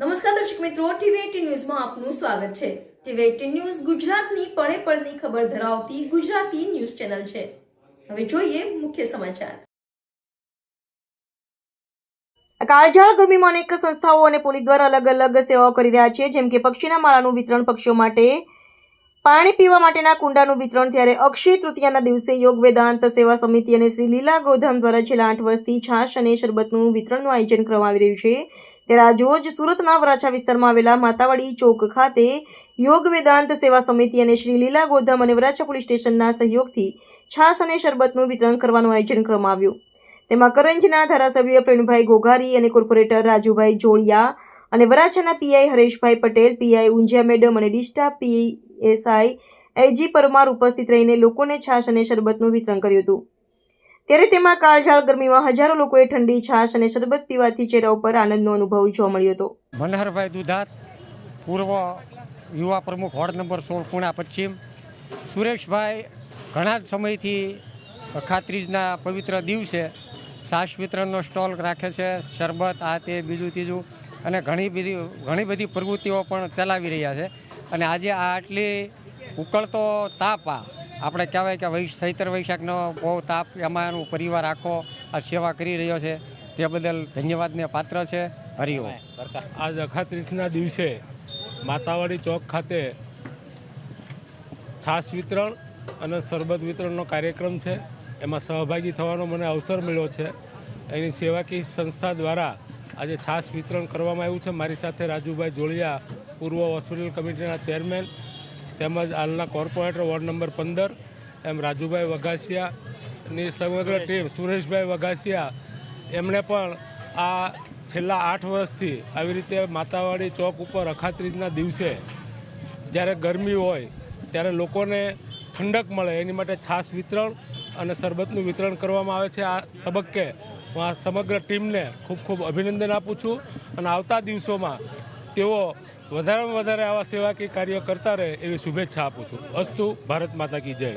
નમસ્કાર દર્શક મિત્રો ટીવી ન્યૂઝમાં આપનું સ્વાગત છે. ટીવી એટીન ન્યૂઝ ગુજરાતની પળે પળની ખબર ધરાવતી ગુજરાતી ન્યૂઝ ચેનલ છે. હવે જોઈએ મુખ્ય સમાચાર. કાળઝાળ ગરમીમાં અનેક સંસ્થાઓ અને પોલીસ દ્વારા અલગ અલગ સેવાઓ કરી રહ્યા છે. જેમ કે પક્ષીના માળાનું વિતરણ પક્ષીઓ માટે પાણી પીવા માટેના કુંડાનું વિતરણ ત્યારે અક્ષય તૃતીયાના દિવસે યોગ વેદાંત સેવા સમિતિ અને શ્રી લીલા ગોધામ દ્વારા છેલ્લા આઠ વર્ષથી છાશ અને શરબતનું વિતરણનું આયોજન કરવામાં આવી રહ્યું છે. ત્યારે આજરોજ સુરતના વરાછા વિસ્તારમાં આવેલા માતાવાડી ચોક ખાતે યોગ વેદાંત સેવા સમિતિ અને શ્રી લીલા ગોધામ અને વરાછા પોલીસ સ્ટેશનના સહયોગથી છાશ અને શરબતનું વિતરણ કરવાનું આયોજન કરવામાં આવ્યું. તેમાં કરંજના ધારાસભ્ય પ્રવીણભાઈ ઘોઘારી અને કોર્પોરેટર રાજુભાઈ જોડિયા અને વરાછાના PI Hareshbhai Patel, PI Unjhiya madam અને ડિસ્ટા પીએસઆઈ એજી પરમાર ઉપસ્થિત રહીને લોકોને છાશ અને શરબતનું વિતરણ કર્યું હતું. ત્યારે તેમાં કાળઝાળ ગરમીમાં હજારો લોકોએ ઠંડી, છાશ અને શરબત પીવાથી ચહેરા ઉપર આનંદનો અનુભવ જોવા મળ્યો હતો. મનહરભાઈ દુધાત પૂર્વ યુવા પ્રમુખ વોર્ડ નંબર સોળ, પૂણા, પશ્ચિમ. સુરેશભાઈ ઘણા જ સમયથી ખાત્રીજના પવિત્ર દિવસે સાસ વિતરણનો સ્ટોલ રાખે છે, શરબત, આ તે, બીજું, ત્રીજું. અને ઘણી બધી ઘણી બધી પ્રવૃત્તિઓ પણ ચલાવી રહ્યા છે. અને આજે આ આટલી ઉકળતો તાપ આ, આપણે કહેવાય કે વૈશ ચૈત્ર વૈશાખનો બહુ તાપ એમાં એનું પરિવાર આખો આ સેવા કરી રહ્યો છે. તે બદલ ધન્યવાદને પાત્ર છે. હરિઓમ આજ અખાત્રીસના દિવસે માતાવાડી ચોક ખાતે છાશ વિતરણ અને શરબત વિતરણનો કાર્યક્રમ છે. એમાં સહભાગી થવાનો મને અવસર મળ્યો છે. એની સેવાકીય સંસ્થા દ્વારા આજે છાશ વિતરણ કરવામાં આવ્યું છે. મારી સાથે રાજુભાઈ જોળિયા પૂર્વ હોસ્પિટલ કમિટીના ચેરમેન તેમજ હાલના કોર્પોરેટર વોર્ડ નંબર પંદર એમ રાજુભાઈ વઘાસિયાની સમગ્ર ટીમ સુરેશભાઈ વઘાસિયા એમણે પણ આ છેલ્લા આઠ વર્ષથી આવી રીતે માતાવાડી ચોક ઉપર અખાત્રીજના દિવસે જ્યારે ગરમી હોય ત્યારે લોકોને ઠંડક મળે એની માટે છાશ વિતરણ અને શરબતનું વિતરણ કરવામાં આવે છે. આ તબક્કે હું આ સમગ્ર ટીમને ખૂબ ખૂબ અભિનંદન આપું છું અને આવતા દિવસોમાં તેઓ વધારેમાં વધારે આવા સેવાકીય કાર્યો કરતા રહે એવી શુભેચ્છા આપું છું. અસ્તુ, ભારત માતા કી જય.